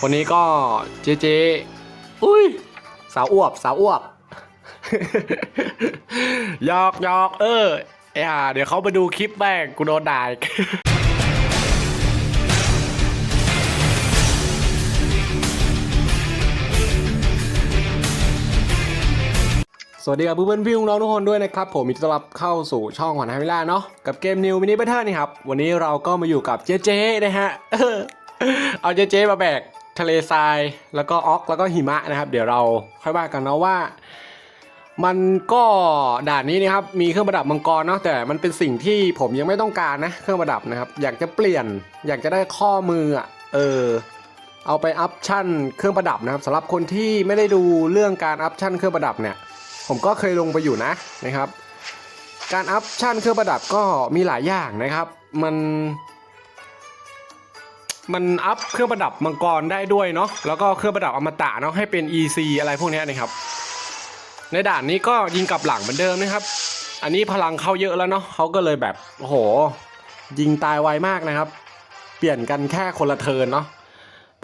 คนนี้ก็เจเจอุ้ย สาวอวบ สาวอวบหยอกหยอกเออไอ้ห่าเดี๋ยวเขามาดูคลิปแม่งกูโดนด่าอีกสวัสดีครับเพื่อนๆพี่น้องๆทุกคนด้วยนะครับ ผมมีต้อนรับเข้าสู่ช่องขวัญไฮมิล่าเนาะกับเกมนิวมินิเบเทอร์นี่ครับ วันนี้เราก็มาอยู่กับเจเจนะฮะ เออเอาเจเจมาแบก ทะเลทรายแล้วก็ออกแล้วก็หิมะนะครับ เดี๋ยวเราค่อยว่ากันเนาะว่า มันก็ด่านนี้นะครับมีเครื่องประดับมังกรเนาะแต่มันเป็นสิ่งที่ผมยังไม่ต้องการนะเครื่องประดับนะครับ อยากจะเปลี่ยน อยากจะได้ข้อมืออะเออเอาไปอัพชั่นเครื่องประดับนะครับสำหรับคนที่ไม่ได้ดูเรื่องการอัพชั่นเครื่องประดับเนี่ย ผมก็เคยลงไปอยู่นะนะครับ การอัพชั่นเครื่องประดับก็มีหลายอย่างนะครับ มัน มันอัพเครื่องประดับมังกรได้ด้วยเนาะแล้วก็เครื่องประดับอมตะเนาะให้เป็น EC อะไรพวกนี้นะครับ ในด่านนี้ก็ยิงกลับหลังเหมือนเดิมนะครับ อันนี้พลังเขาเยอะแล้วเนาะเขาก็เลยแบบโอ้โห ยิงตายไวมากนะครับ เปลี่ยนกันแค่คนละเทินเนาะ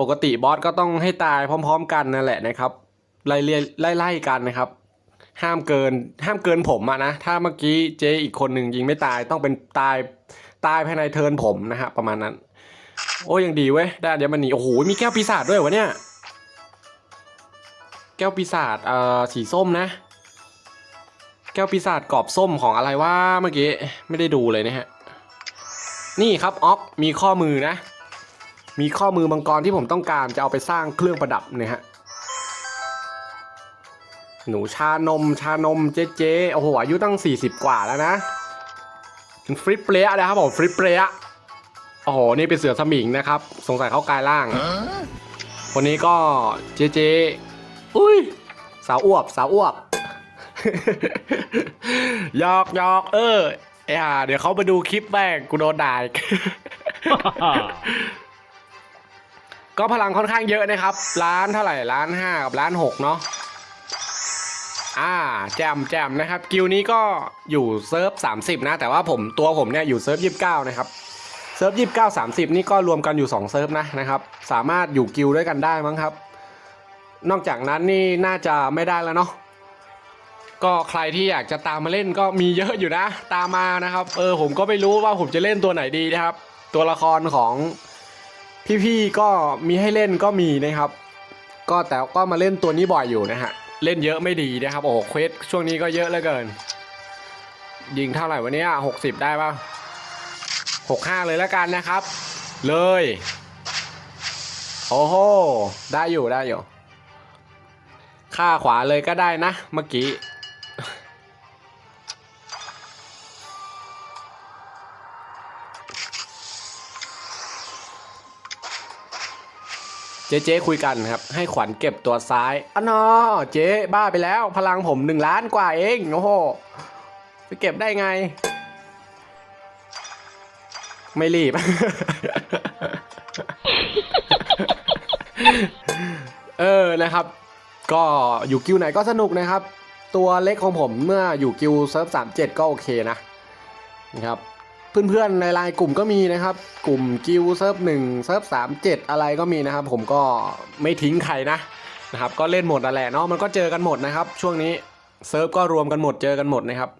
ปกติบอสก็ต้องให้ตายพร้อม ๆ กันนั่นแหละนะครับไล่เรียไล่ๆกันนะครับ ห้ามเกินห้ามเกินผมอะนะถ้าเมื่อกี้เจอีกคนหนึ่งยิงไม่ตายต้องเป็นตายตายภายในเทินผมนะฮะประมาณนั้น โอ้ยังดีเว้ยได้อัญมณีโอ้โหมีแก้วปีศาจด้วยวะเนี่ย แก้วปีศาจเอ่อสีส้มนะ แก้วปีศาจกรอบส้มของอะไรวะเมื่อกี้ไม่ได้ดูเลยนะฮะ นี่ครับออกมีข้อมือนะ มีข้อมือมังกรที่ผมต้องการจะเอาไปสร้างเครื่องประดับเนี่ยฮะหนูชานมชานมเจ๊เจ๊โอ้โหอายุตั้ง 40 กว่าแล้วนะฟริปเปรย์นะครับผมฟริปเปรย์ โอ้โห นี่เป็นเสือสมิงนะครับ สงสัยเขากลายร่าง คนนี้ก็เจ๊เจ๊อุ้ย สาวอวบ สาวอวบหยอกหยอกเออไอ้ห่าเดี๋ยวเขามาดูคลิปแม่งกูโดนด่าอีก ก็พลังค่อนข้างเยอะนะครับล้านเท่าไหร่ล้านห้ากับล้านหกเนาะอ่า แจมแจมนะครับ กิลนี้ก็อยู่เซิร์ฟ30 นะ แต่ว่าผมตัวผมเนี่ยอยู่เซิร์ฟ29 นะครับ เซิร์ฟ29 30นี่ก็รวมกันอยู่2เซิร์ฟนะนะครับ สามารถอยู่กิลด้วยกันได้มั้งครับ นอกจากนั้นนี่น่าจะไม่ได้แล้วเนาะก็ใครที่อยากจะตามมาเล่นก็มีเยอะอยู่นะ ตามมานะครับ เออผมก็ไม่รู้ว่าผมจะเล่นตัวไหนดีนะครับ ตัวละครของพี่ๆก็มีให้เล่นก็มีนะครับ ก็แต่ก็มาเล่นตัวนี้บ่อยอยู่นะฮะเล่นเยอะไม่ดีนะครับโอ้โหเควสช่วงนี้ก็เยอะเหลือเกิน ยิงเท่าไหร่วันนี้หกสิบได้ป่ะ หกห้าเลยแล้วกันนะครับ เลย โอ้โห ได้อยู่ได้อยู่ ค่าขวาเลยก็ได้นะเมื่อกี้ เจ๊เจ๊คุยกันครับ ให้ขวัญเก็บตัวซ้ายอ๋อนอเจ๊บ้าไปแล้ว พลังผมหนึ่งล้านกว่าเอง โอ้โหจะเก็บได้ไง ไม่รีบ เออนะครับ ก็อยู่กิวไหนก็สนุกนะครับ ตัวเล็กของผมเมื่ออยู่กิวเซิร์ฟสามเจ็ดก็โอเคนะนะครับ เพื่อนๆในไลน์กลุ่มก็มีนะครับ กลุ่มกิวเซิร์ฟหนึ่งเซิร์ฟสามเจ็ดอะไรก็มีนะครับ ผมก็ไม่ทิ้งใครนะนะครับ ก็เล่นหมดนั่นแหละเนาะมันก็เจอกันหมดนะครับ ช่วงนี้เซิร์ฟก็รวมกันหมดเจอกันหมดนะครับ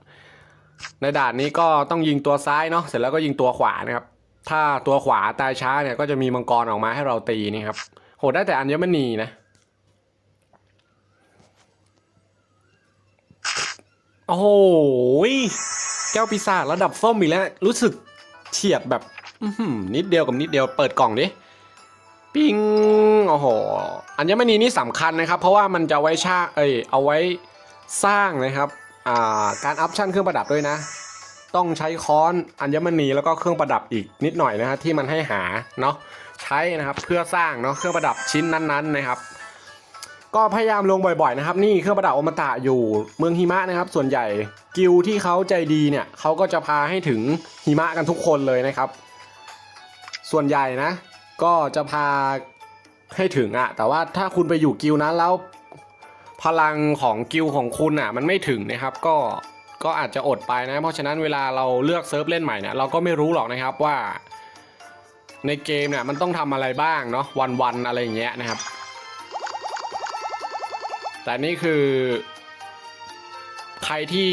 ในด่านนี้ก็ต้องยิงตัวซ้ายเนาะเสร็จแล้วก็ยิงตัวขวานะครับ ถ้าตัวขวาตายช้าเนี่ยก็จะมีมังกรออกมาให้เราตีนี่ครับโหได้แต่อัญมณีนะโอ้โหแก้วปีศาจระดับส้มอีกแล้วรู้สึกเฉียดแบบนิดเดียวกับนิดเดียวเปิดกล่องดิปิงโอ้โหอัญมณีนี่สำคัญนะครับ เพราะว่ามันจะไว้ชาเอ้ยเอาไว้สร้างนะครับ การอัพชั่นเครื่องประดับด้วยนะ ต้องใช้ค้อนอัญมณีแล้วก็เครื่องประดับอีกนิดหน่อยนะฮะที่มันให้หาเนาะใช้นะครับเพื่อสร้างเนาะเครื่องประดับชิ้นนั้นๆนะครับ ก็พยายามลงบ่อยๆนะครับ นี่เครื่องประดับอมตะอยู่เมืองหิมะนะครับ ส่วนใหญ่กิลที่เขาใจดีเนี่ยเขาก็จะพาให้ถึงหิมะกันทุกคนเลยนะครับ ส่วนใหญ่นะ ก็จะพาให้ถึงอะแต่ว่าถ้าคุณไปอยู่กิลนั้นแล้ว พลังของกิลของคุณอะมันไม่ถึงนะครับก็ก็อาจจะอดไปนะ เพราะฉะนั้นเวลาเราเลือกเซิร์ฟเล่นใหม่เนี่ยเราก็ไม่รู้หรอกนะครับว่า ในเกมเนี่ยมันต้องทำอะไรบ้างเนาะวันๆอะไรอย่างเงี้ยนะครับ แต่นี่คือ ใครที่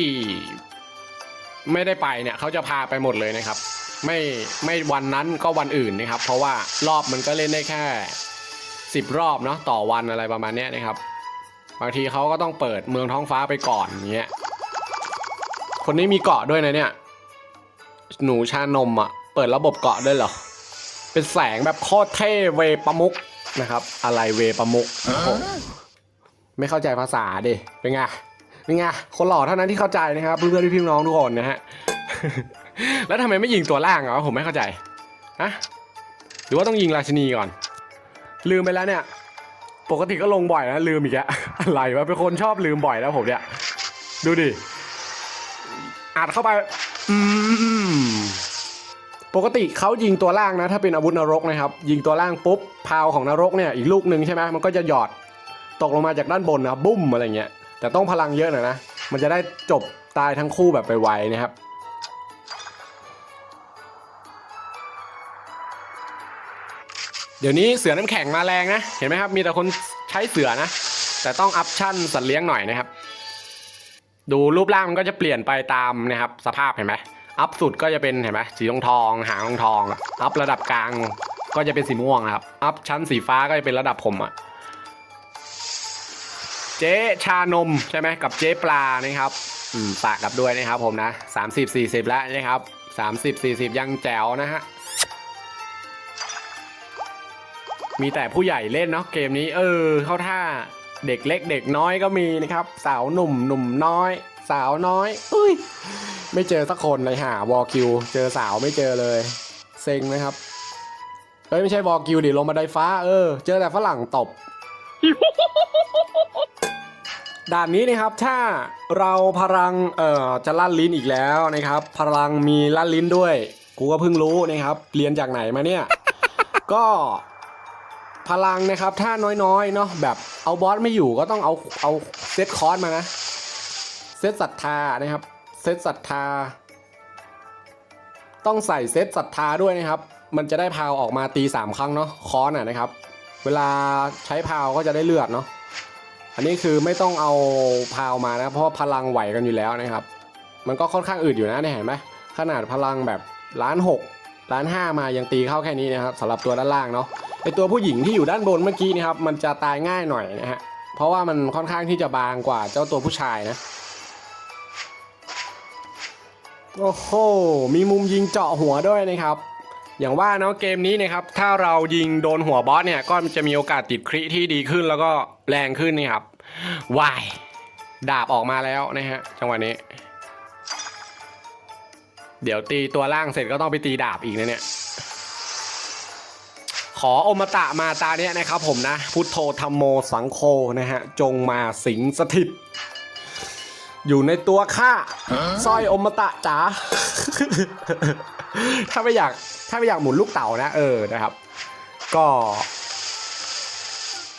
ไม่ได้ไปเนี่ยเขาจะพาไปหมดเลยนะครับ ไม่ไม่วันนั้นก็วันอื่นนะครับ เพราะว่ารอบมันก็เล่นได้แค่สิบรอบเนาะต่อวันอะไรประมาณเนี้ยนะครับ บางทีเขาก็ต้องเปิดเมืองท้องฟ้าไปก่อนอย่างเงี้ยคนนี้มีเกาะด้วยนะเนี่ย หนูชานมอะ เปิดระบบเกาะด้วยเหรอ เป็นแสงแบบโคตรเท่เวประมุกนะครับ อะไรเวประมุกโอ้โหไม่เข้าใจภาษาดิ เป็นไง เป็นไง คนหล่อเท่านั้นที่เข้าใจนะครับ เพื่อนๆพี่ๆน้องๆทุกคนนะฮะ แล้วทำไมไม่ยิงตัวล่างอะผมไม่เข้าใจฮะหรือว่าต้องยิงราชินีก่อน ลืมไปแล้วเนี่ย ปกติก็ลงบ่อยนะลืมอีกแล้วอะไรวะเป็นคนชอบลืมบ่อยแล้วผมเนี่ย ดูดิอัดเข้าไปอืมปกติเขายิงตัวล่างนะ ถ้าเป็นอาวุธนรกนะครับ ยิงตัวล่างปุ๊บพาวของนรกเนี่ยอีกลูกหนึ่งใช่ไหมมันก็จะหยอดตกลงมาจากด้านบนนะบุ้มอะไรเงี้ยแต่ต้องพลังเยอะหน่อยนะ มันจะได้จบตายทั้งคู่แบบไปไวนะครับ เดี๋ยวนี้เสือน้ำแข็งมาแรงนะ เห็นไหมครับ มีแต่คนใช้เสือนะ แต่ต้องอัพชั่นสัตว์เลี้ยงหน่อยนะครับ ดูรูปร่างมันก็จะเปลี่ยนไปตามนะครับ สภาพเห็นไหมอัพสุดก็จะเป็นเห็นไหมสีทองทองหางทองทอง อัพระดับกลางก็จะเป็นสีม่วงนะครับ อัพชั้นสีฟ้าก็จะเป็นระดับผมอะเจ๊ชานมใช่ไหมกับเจ๊ปลานะครับอืมฝากกับด้วยนะครับผมนะสามสิบสี่สิบแล้วนะครับสามสิบสี่สิบยังแจ๋วนะฮะ มีแต่ผู้ใหญ่เล่นเนาะเกมนี้ เออ เข้าท่าเด็กเล็กเด็กน้อยก็มีนะครับ สาวหนุ่มหนุ่มน้อย สาวน้อยอุ้ยไม่เจอสักคนเลยหาวอลคิว เจอสาวไม่เจอเลย เซ็งนะครับเฮ้ยไม่ใช่วอลคิวดิลงมาไดฟ้าเออ เจอแต่ฝรั่งตบ ด่านนี้นะครับถ้าเราพลังเอ่อจะลั่นลิ้นอีกแล้วนะครับ พลังมีลั่นลิ้นด้วย กูก็เพิ่งรู้นะครับ เรียนจากไหนมาเนี่ย ก็ พลังนะครับ ถ้าน้อยๆเนาะแบบเอาบอสไม่อยู่ก็ต้องเอาเอาเซตคอร์สมานะ เซตศรัทธานะครับ เซตศรัทธา ต้องใส่เซตศรัทธาด้วยนะครับ มันจะได้พาวออกมาตีสามครั้งเนาะคอนอะนะครับ เวลาใช้พาวก็จะได้เลือดเนาะอันนี้คือไม่ต้องเอาพาวมานะเพราะพลังไหวกันอยู่แล้วนะครับ มันก็ค่อนข้างอืดอยู่นะเนี่ยเห็นไหมขนาดพลังแบบล้านหกล้านห้ามายังตีเข้าแค่นี้นะครับสำหรับตัวด้านล่างเนาะ ไอตัวผู้หญิงที่อยู่ด้านบนเมื่อกี้นี่ครับมันจะตายง่ายหน่อยนะฮะเพราะว่ามันค่อนข้างที่จะบางกว่าเจ้าตัวผู้ชายนะโอ้โหมีมุมยิงเจาะหัวด้วยนะครับ อย่างว่าเนาะเกมนี้นะครับถ้าเรายิงโดนหัวบอสเนี่ยก็จะมีโอกาสติดคริที่ดีขึ้นแล้วก็แรงขึ้นนี่ครับวายดาบออกมาแล้วนะฮะจังหวะนี้ เดี๋ยวตีตัวล่างเสร็จก็ต้องไปตีดาบอีกนะเนี่ย ขออมตะมาตาเนี้ยนะครับผมนะ พุทโธธรรมโมสังโฆนะฮะ จงมาสิงสถิต อยู่ในตัวข้าสร้อยอมตะจ๋าถ้าไม่อยากถ้าไม่อยากหมุนลูกเต่านะ เออนะครับ ก็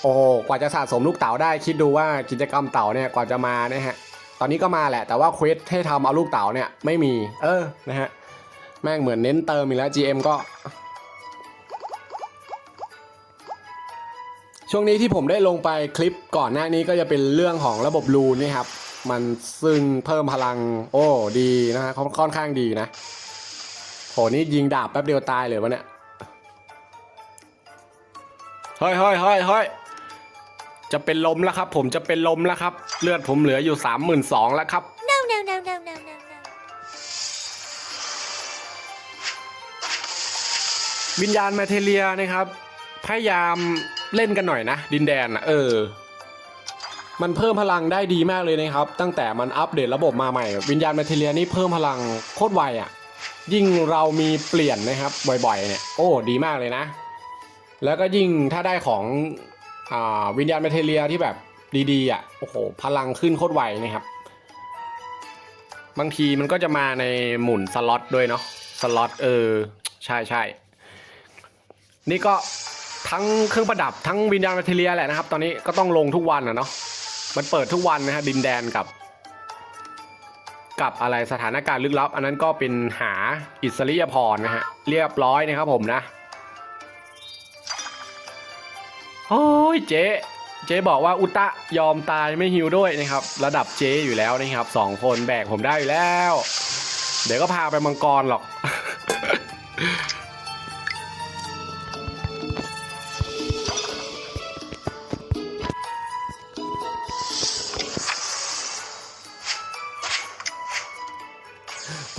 โอ้กว่าจะสะสมลูกเต่าได้ คิดดูว่ากิจกรรมเต่าเนี่ยกว่าจะมานะฮะ ตอนนี้ก็มาแหละ แต่ว่าเควสให้ทำเอาลูกเต่าเนี่ย ไม่มี เออนะฮะแม่งเหมือนเน้นเติมอีกแล้ว GM ก็ ช่วงนี้ที่ผมได้ลงไปคลิปก่อนหน้านี้ก็จะเป็นเรื่องของระบบรูนนี่ครับ มันซึ่งเพิ่มพลังโอ้ดีนะฮะค่อนค่อนข้างดีนะโหนี่ยิงดาบแป๊บเดียวตายเลยวะเนี่ยเฮ้ยเฮ้ยเฮ้ยเฮ้ยจะเป็นลมแล้วครับ ผมจะเป็นลมแล้วครับ เลือดผมเหลืออยู่สามหมื่นสองแล้วครับ No, no, no, no, no, no, no. วิญญาณมาเทเลียนะครับ พยายาม เล่นกันหน่อยนะ ดินแดนอะเออ มันเพิ่มพลังได้ดีมากเลยนะครับ ตั้งแต่มันอัปเดตระบบมาใหม่ วิญญาณมาเทเลียนี่เพิ่มพลังโคตรไวอะ ยิ่งเรามีเปลี่ยนนะครับบ่อยๆเนี่ยโอ้ดีมากเลยนะ แล้วก็ยิ่งถ้าได้ของอ่าวิญญาณมาเทเลียที่แบบดีๆอะโอ้โหพลังขึ้นโคตรไวนะครับบางทีมันก็จะมาในหมุนสล็อตด้วยเนาะสล็อตเออใช่ใช่นี่ก็ ทั้งเครื่องประดับทั้งวิญญาณมาเทเลียแหละนะครับ ตอนนี้ก็ต้องลงทุกวันนะเนาะมันเปิดทุกวันนะฮะดินแดนกับ กับอะไรสถานการณ์ลึกลับ อันนั้นก็เป็นหาอิสริยพรนะฮะเรียบร้อยนะครับผมนะโอ้ยเจ๊เจ๊บอกว่าอุตะยอมตายไม่ฮิวด้วยนะครับ ระดับเจ๊อยู่แล้วนะครับสองคนแบกผมได้อยู่แล้ว เดี๋ยวก็พาไปมังกรหรอก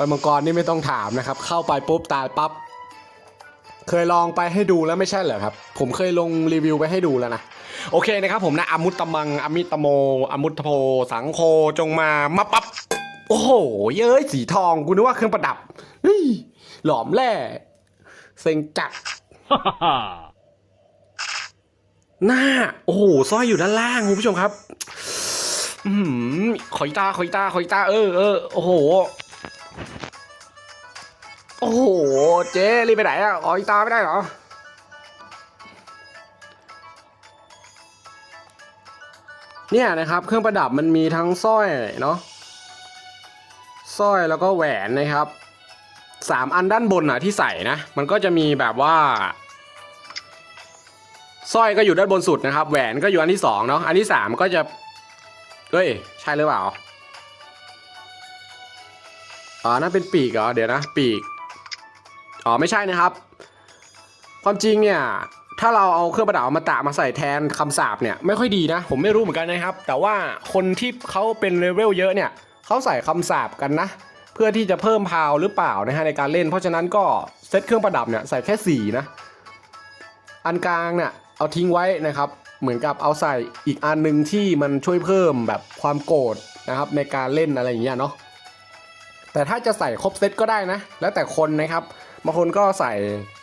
ไปมังกรนี่ไม่ต้องถามนะครับ เข้าไปปุ๊บตายปั๊บเคยลองไปให้ดูแล้วไม่ใช่เหรอครับ ผมเคยลงรีวิวไปให้ดูแล้วนะ โอเคนะครับผมนะอมุตตมังอมิตโม อมุตโพสังโคจงมามาปั๊บโอ้โห เย้ยสีทองกูนึกว่าเครื่องประดับฮยหลอมแร่เซ็งจัดหน้า โอ้โหสร้อยอยู่ด้านล่างคุณผู้ชมครับ อืมขอยตาขอยตาขอยตา เออเออโอ้โห โอ้โห เจ๊รีบไปไหนอะขอยตาไม่ได้เหรอ เนี่ยนะครับ เครื่องประดับมันมีทั้งสร้อยเนาะสร้อยแล้วก็แหวนนะครับสามอันด้านบนอะที่ใส่นะ มันก็จะมีแบบว่าสร้อยก็อยู่ด้านบนสุดนะครับ แหวนก็อยู่อันที่สองเนาะอันที่สามก็จะเฮ้ย ใช่หรือเปล่า อ๋อนั่นเป็นปีกเหรอเดี๋ยวนะ ปีกอ๋อไม่ใช่นะครับ ความจริงเนี่ยถ้าเราเอาเครื่องประดับมาตะมาใส่แทนคำสาปเนี่ยไม่ค่อยดีนะ ผมไม่รู้เหมือนกันนะครับ แต่ว่าคนที่เขาเป็นเลเวลเยอะเนี่ยเขาใส่คำสาปกันนะ เพื่อที่จะเพิ่มพาวหรือเปล่านะฮะในการเล่น เพราะฉะนั้นก็เซตเครื่องประดับเนี่ยใส่แค่ 4 นะ อันกลางเนี่ยเอาทิ้งไว้นะครับ เหมือนกับเอาใส่อีกอันหนึ่งที่มันช่วยเพิ่มแบบความโกรธนะครับในการเล่นอะไรอย่างเงี้ยเนาะ แต่ถ้าจะใส่ครบเซตก็ได้นะ แล้วแต่คนนะครับบางคนก็ใส่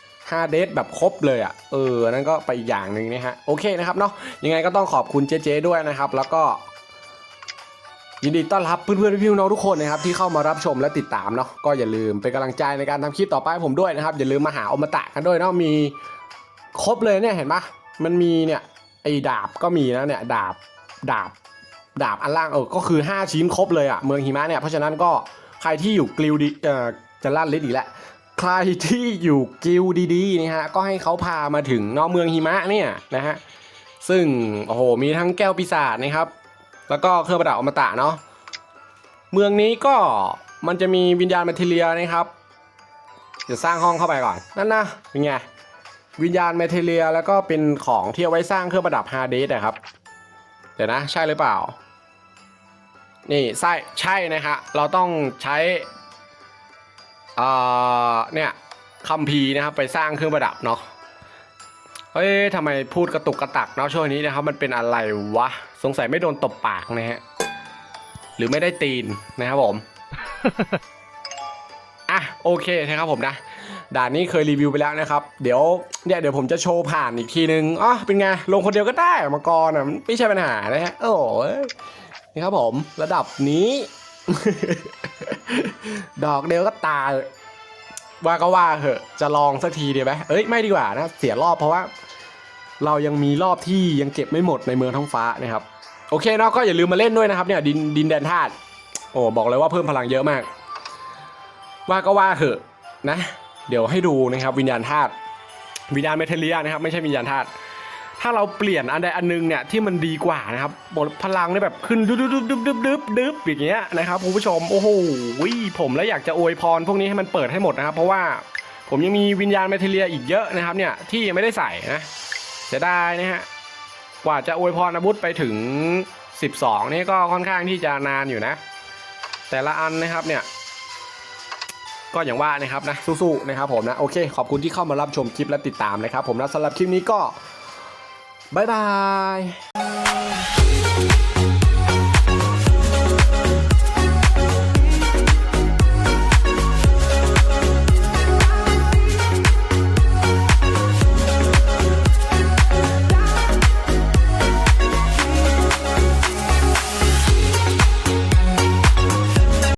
5เดทแบบครบเลยอะ่ะ เออ นั่นก็ไปอีกอย่างหนึ่งนะฮะ โอเคนะครับเนาะ ยังไงก็ต้องขอบคุณเจ๊ๆด้วยนะครับ แล้วก็ ยินดีต้อนรับเพื่อนๆพี่ๆน้องทุกคนนะครับที่เข้ามารับชมและติดตามเนาะ ก็อย่าลืมเป็นกำลังใจในการทำคลิปต่อไปผมด้วยนะครับ อย่าลืมมาหาอมตะกันด้วยเนาะ มีครบเลยเนี่ยเห็นปะมันมีเนี่ยไอ้ดาบก็มีนะเนี่ยดาบดาบ ดาบอันล่างเออ ก็คือ 5 ชิ้นครบเลยอะ่ะ เมืองหิมะเนี่ย เพราะฉะนั้นก็ ใครที่อยู่กลิวดีเอ่อจะลั่นลิ้นอีกแล้วใครที่อยู่กิลดีๆนะฮะก็ให้เขาพามาถึงนอกเมืองหิมะเนี่ยนะฮะซึ่งโอ้โหมีทั้งแก้วปีศาจนะครับ แล้วก็เครื่องประดับอมตะเนาะเมืองนี้ก็มันจะมีวิญญาณแมทเทียนะครับเดี๋ยวสร้างห้องเข้าไปก่อนนั่นนะเป็นไงวิญญาณแมทเทียแล้วก็เป็นของที่เอาไว้สร้างเครื่องประดับฮาร์เดสนะครับเดี๋ยวนะใช่หรือเปล่า นี่ใช่ใช่นะฮะเราต้องใช้เนี่ยคัมภีร์นะครับไปสร้างเครื่องประดับเนาะเฮ้ยทำไมพูดกระตุกกระตักเนาะช่วงนี้นะครับมันเป็นอะไรวะ สงสัยไม่โดนตบปากนะฮะหรือไม่ได้ตีนนะครับผมอะโอเคนะครับผมนะด่านนี้เคยรีวิวไปแล้วนะครับ เดี๋ยวเนี่ยเดี๋ยวผมจะโชว์ผ่านอีกทีนึงอ๋อเป็นไงลงคนเดียวก็ได้มาก่อนอะไม่ใช่ปัญหานะฮะโอ้ นี่ครับผมระดับนี้ ดอกเดียวก็ตายว่าก็ว่าเหอะจะลองสักทีดีไหมเอ้ยไม่ดีกว่านะ เสียรอบเพราะว่า เรายังมีรอบที่ยังเก็บไม่หมดในเมืองท้องฟ้านะครับ โอเคเนาะก็อย่าลืมมาเล่นด้วยนะครับเนี่ยดินดินแดนธาตุโอ้บอกเลยว่าเพิ่มพลังเยอะมาก ว่าก็ว่าเหอะนะ เดี๋ยวให้ดูนะครับ วิญญาณธาตุวิญญาณเมทัลเลียนะครับ ไม่ใช่วิญญาณธาตุ ถ้าเราเปลี่ยนอันใดอันหนึงเนี่ยที่มันดีกว่านะครับบทพลังเนี่ยแบบขึ้นดึ๊บดึ๊บดึ๊บดึ๊บดึ๊บดึ๊บอย่างเงี้ยนะครับคุณผู้ชมโอ้โหผมแล้วอยากจะอวยพรพวกนี้ให้มันเปิดให้หมดนะครับ เพราะว่าผมยังมีวิญญาณเมทัลเลียอีกเยอะนะครับเนี่ยที่ยังไม่ได้ใส่นะเสียดายนะฮะกว่าจะอวยพรอาวุธไปถึง 12 นี่ก็ค่อนข้างที่จะนานอยู่นะ แต่ละอันนะครับเนี่ยก็อย่างว่านะครับนะสู้ๆนะครับผมนะโอเค ขอบคุณที่เข้ามารับชมคลิปและติดตามนะครับผมนะสำหรับคลิปนี้ก็ บายบาย